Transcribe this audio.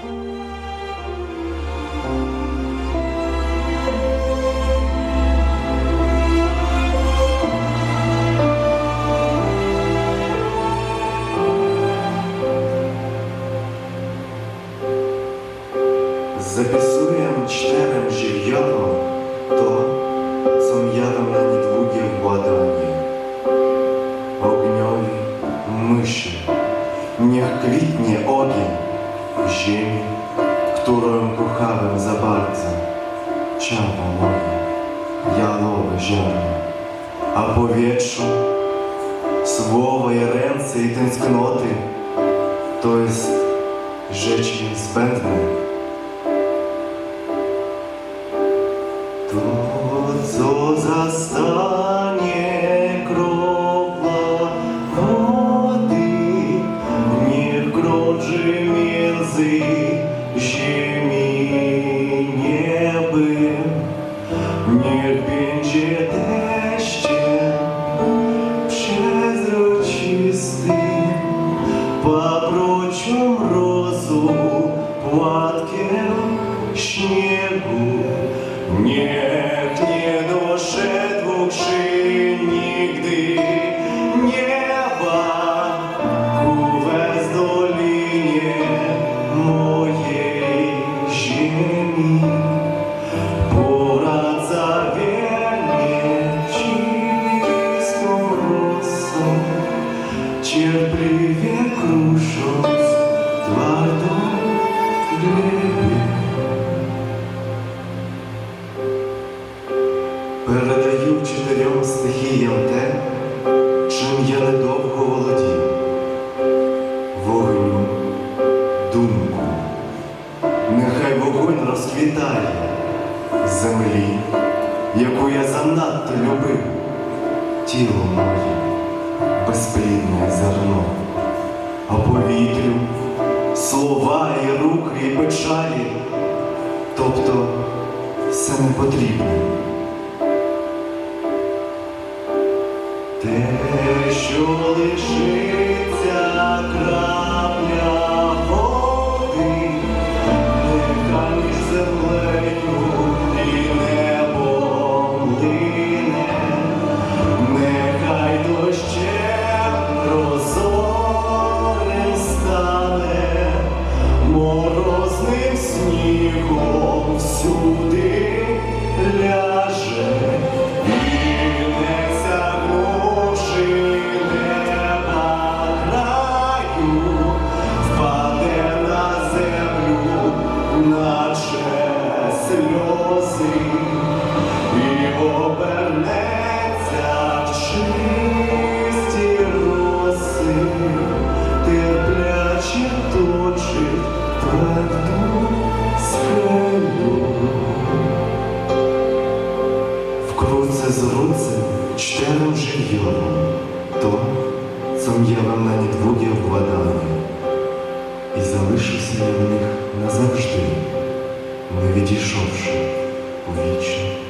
Zapisuję czterem żywiołom to, co niedługie władanie. Ogniowi myszy, niech kwitnie ogień w ziemi, którą kochałem za bardzo. Ciało moje, jalowe ziarno, a powietrzu słowa i ręce i tęsknoty to jest rzecz niezbędna. Ziemi i niebem, niech będzie deszczem przezroczystym, paprocią mrozu, płatkiem Передаю чотирьом стихіям те, чим я недовго володів. Вогню, думку, нехай вогонь розквітає землі, яку я занадто любив, тіло моє, безплідне зерно, а повітрю слова і руки і печалі, тобто все не потрібне. Те, що лишиться co вам на niedługie władanie і залишився я в них назавжди, не відійшовши у вічну